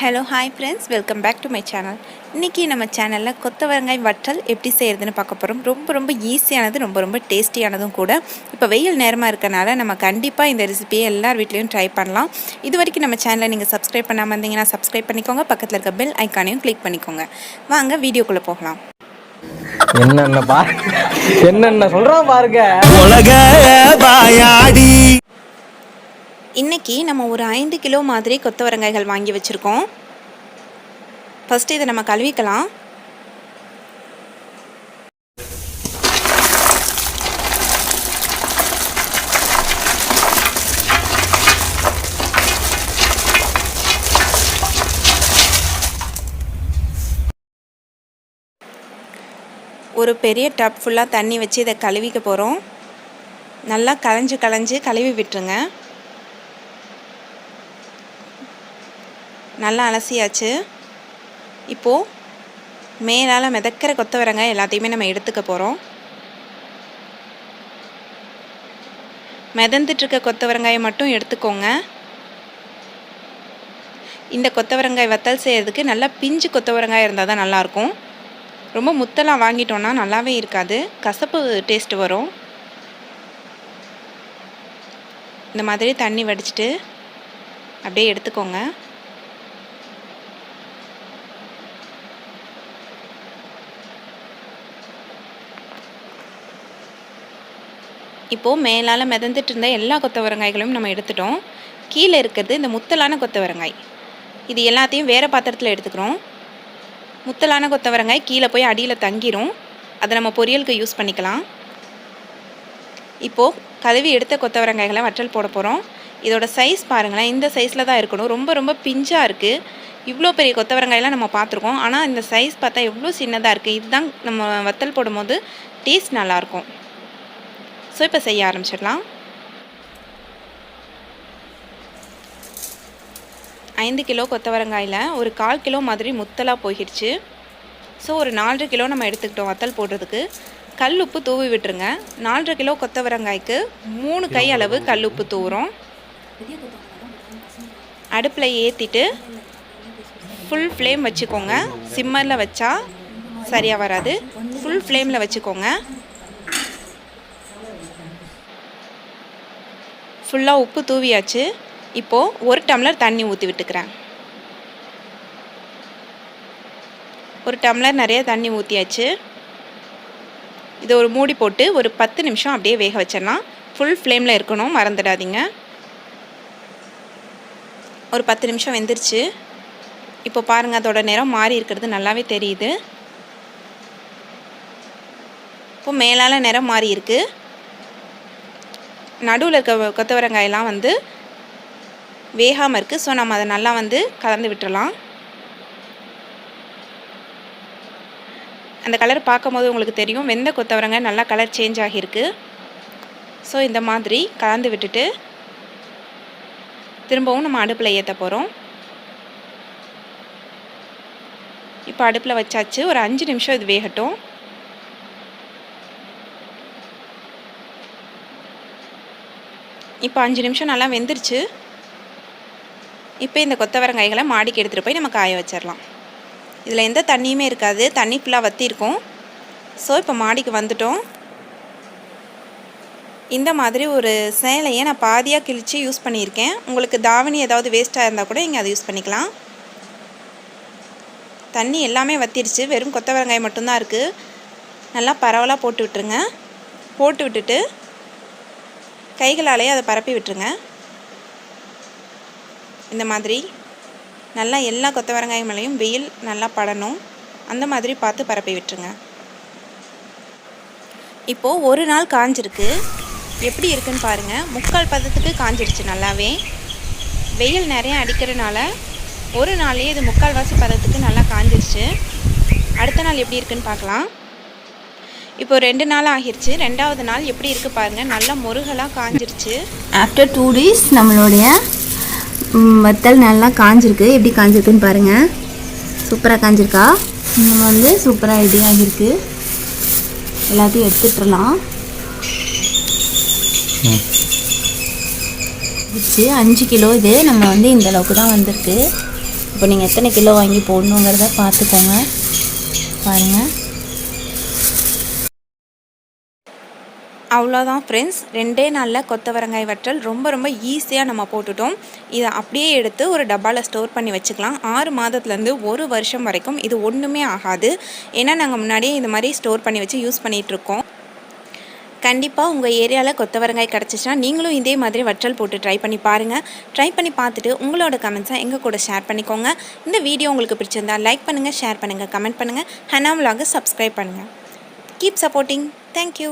Hello hi friends welcome back to my channel இன்றைக்கி நம்ம சேனலில் கொத்தவரங்காய் வற்றல் எப்படி செய்கிறதுன்னு பார்க்க போகிறோம் ரொம்ப ரொம்ப ஈஸியானது ரொம்ப ரொம்ப டேஸ்டியானதும் கூட. இப்போ வெயில் நேரமாக இருக்கனால நம்ம கண்டிப்பாக இந்த ரெசிபியை எல்லார் வீட்லேயும் ட்ரை பண்ணலாம். இது வரைக்கும் நம்ம சேனலை நீங்கள் சப்ஸ்கிரைப் பண்ணாமல் இருந்தீங்கன்னா சப்ஸ்கிரைப் பண்ணிக்கோங்க. பக்கத்தில் இருக்க பெல் ஐக்கானையும் கிளிக் பண்ணிக்கோங்க. வாங்க வீடியோக்குள்ளே போகலாம். என்னென்ன பா என்னென்ன சொல்றான் பாருங்க. உலக இன்றைக்கி நம்ம ஒரு ஐந்து கிலோ மாதிரி கொத்தவரங்காய்கள் வாங்கி வச்சுருக்கோம். ஃபஸ்ட்டு இதை நம்ம கழுவிக்கலாம். ஒரு பெரிய டப் ஃபுல்லாக தண்ணி வச்சு இதை கழுவிக்க போகிறோம் நல்லா களைஞ்சு களைஞ்சு கழுவி விட்டுருங்க. நல்லா அலசியாச்சு. இப்போது மேலால் மிதக்கிற கொத்தவரங்காய் எல்லாத்தையுமே நம்ம எடுத்துக்க போகிறோம் மிதந்துட்டுருக்க கொத்தவரங்காயை மட்டும் எடுத்துக்கோங்க. இந்த கொத்தவரங்காய் வத்தல் செய்கிறதுக்கு நல்லா பிஞ்சு கொத்தவரங்காய் இருந்தால் தான் நல்லாயிருக்கும். ரொம்ப முத்தலாம் வாங்கிட்டோன்னா நல்லாவே இருக்காது. கசப்பு டேஸ்ட் வரும். இந்த மாதிரி தண்ணி வடிச்சிட்டு அப்படியே எடுத்துக்கோங்க. இப்போது மேலால் மிதந்துட்டு இருந்த எல்லா கொத்தவரங்காய்களையும் நம்ம எடுத்துட்டோம். கீழே இருக்கிறது இந்த முத்தலான கொத்தவரங்காய். இது எல்லாத்தையும் வேறு பாத்திரத்தில் எடுத்துக்கிறோம். முத்தலான கொத்தவரங்காய் கீழே போய் அடியில் தங்கிரும். அதை நம்ம பொரியலுக்கு யூஸ் பண்ணிக்கலாம். இப்போது கழுவி எடுத்த கொத்தவரங்காய்களை வற்றல் போட போகிறோம் இதோட சைஸ் பாருங்களேன் இந்த சைஸில் தான் இருக்கணும். ரொம்ப ரொம்ப பிஞ்சாக இருக்குது இவ்வளோ பெரிய கொத்தவரங்காயெல்லாம் நம்ம பார்த்துருக்கோம். ஆனால் இந்த சைஸ் பார்த்தா எவ்வளோ சின்னதாக இருக்குது இதுதான் நம்ம வத்தல் போடும்போது டேஸ்ட் நல்லாயிருக்கும் ஸோ இப்போ செய்ய ஆரம்பிச்சிடலாம். ஐந்து கிலோ கொத்தவரங்காயில் ஒரு கால் கிலோ மாதிரி முத்தலாக போயிடுச்சு. ஸோ ஒரு நாலரை கிலோ நம்ம எடுத்துக்கிட்டோம் வத்தல் போடுறதுக்கு. கல் உப்பு தூவி விட்டுருங்க. நாலரை கிலோ கொத்தவரங்காய்க்கு மூணு கை அளவு கல் உப்பு தூவுறோம். அடுப்பில் ஏற்றிட்டு ஃபுல் ஃப்ளேம் வச்சுக்கோங்க. சிம்மரில் வச்சா சரியாக வராது. ஃபுல் ஃப்ளேமில் வச்சுக்கோங்க. ஃபுல்லாக உப்பு தூவியாச்சு. இப்போது ஒரு டம்ளர் தண்ணி ஊற்றி விட்டுக்கிறேன். ஒரு டம்ளர் நிறைய தண்ணி ஊற்றியாச்சு இதை ஒரு மூடி போட்டு ஒரு பத்து நிமிஷம் அப்படியே வேக வச்சிடலாம். ஃபுல் ஃப்ளேமில் இருக்கணும் மறந்துடாதீங்க. ஒரு பத்து நிமிஷம் வெந்துருச்சு. இப்போ பாருங்கள் அதோட நிறம் மாறி இருக்கிறது நல்லாவே தெரியுது. இப்போ மேலால் நிறம் மாறி இருக்குது நடுவில் இருக்க கொத்தவரங்காயெல்லாம் வந்து வேகாமல் இருக்குது ஸோ நம்ம அதை நல்லா வந்து கலந்து விட்டுறலாம். அந்த கலர் பார்க்கும்போது உங்களுக்கு தெரியும். வெந்த கொத்தவரங்காய் நல்லா கலர் சேஞ்ச் ஆகியிருக்கு. ஸோ இந்த மாதிரி கலந்து விட்டுட்டு திரும்பவும் நம்ம அடுப்பில் ஏற்ற போகிறோம் இப்போ அடுப்பில் வச்சாச்சு. ஒரு அஞ்சு நிமிஷம் இது வேகட்டும். இப்போ அஞ்சு நிமிஷம் நல்லா வெந்துருச்சு. இப்போ இந்த கொத்தவரங்காய்களை மாடிக்கு எடுத்துகிட்டு போய் நம்ம காய வச்சிடலாம். இதில் எந்த தண்ணியுமே இருக்காது. தண்ணி ஃபுல்லாக வற்றிருக்கும் ஸோ இப்போ மாடிக்கு வந்துட்டோம். இந்த மாதிரி ஒரு சேலையை நான் பாதியாக கிழித்து யூஸ் பண்ணியிருக்கேன். உங்களுக்கு தாவணி ஏதாவது வேஸ்ட்டாக இருந்தால் கூட இங்கே அதை யூஸ் பண்ணிக்கலாம். தண்ணி எல்லாமே வத்திடுச்சு வெறும் கொத்தவரங்காய் மட்டும்தான் இருக்குது நல்லா பரவலாக போட்டு விட்டுருங்க. போட்டு விட்டுட்டு கைகளாலேயே அதை பரப்பி விட்டுருங்க. இந்த மாதிரி நல்லா எல்லா கொத்தவரங்காய் மேலேயும் வெயில் நல்லா படணும். அந்த மாதிரி பார்த்து பரப்பி விட்டுருங்க. இப்போது ஒரு நாள் காஞ்சிருக்கு. எப்படி இருக்குன்னு பாருங்கள் முக்கால் பதத்துக்கு காஞ்சிருச்சு நல்லாவே. வெயில் நிறையா அடிக்கிறனால ஒரு நாள்லேயே இது முக்கால்வாசி பதத்துக்கு நல்லா காஞ்சிருச்சு அடுத்த நாள் எப்படி இருக்குன்னு பார்க்கலாம். இப்போ ரெண்டு நாள் ஆகிருச்சு. ரெண்டாவது நாள் எப்படி இருக்குது பாருங்கள் நல்லா முருகலாக காஞ்சிருச்சு. ஆஃப்டர் டூ டேஸ் நம்மளுடைய வத்தல் நல்லா காஞ்சிருக்கு. எப்படி காஞ்சிருக்குன்னு பாருங்கள் சூப்பராக காஞ்சிருக்கா? நம்ம வந்து சூப்பராக ரெடி ஆகியிருக்கு எல்லாத்தையும் எடுத்துட்டுலாம் வச்சு அஞ்சு கிலோ இது நம்ம வந்து இந்த அளவுக்கு தான் வந்திருக்கு. இப்போ நீங்கள் எத்தனை கிலோ வாங்கி போடணுங்கிறத பார்த்துக்கோங்க. பாருங்கள் அவ்வளோதான் ஃப்ரெண்ட்ஸ் ரெண்டே நாளில் கொத்தவரங்காய் வற்றல் ரொம்ப ரொம்ப ஈஸியாக நம்ம போட்டுட்டோம். இதை அப்படியே எடுத்து ஒரு டப்பாவில் ஸ்டோர் பண்ணி வச்சுக்கலாம். ஆறு மாதத்துலேருந்து ஒரு வருஷம் வரைக்கும் இது ஒன்றுமே ஆகாது. ஏன்னா நாங்கள் முன்னாடியே இது மாதிரி ஸ்டோர் பண்ணி வச்சு யூஸ் பண்ணிகிட்ருக்கோம் கண்டிப்பாக உங்கள் ஏரியாவில் கொத்தவரங்காய் கிடச்சிச்சின்னா நீங்களும் இதே மாதிரி வற்றல் போட்டு ட்ரை பண்ணி பாருங்கள் ட்ரை பண்ணி பார்த்துட்டு உங்களோட கமெண்ட்ஸை எங்கள் கூட ஷேர் பண்ணிக்கோங்க. இந்த வீடியோ உங்களுக்கு பிடிச்சிருந்தா லைக் பண்ணுங்கள் ஷேர் பண்ணுங்கள் கமெண்ட் பண்ணுங்கள் ஹனா vlog-அ சப்ஸ்கிரைப் பண்ணுங்கள் கீப் சப்போர்ட்டிங் தேங்க்யூ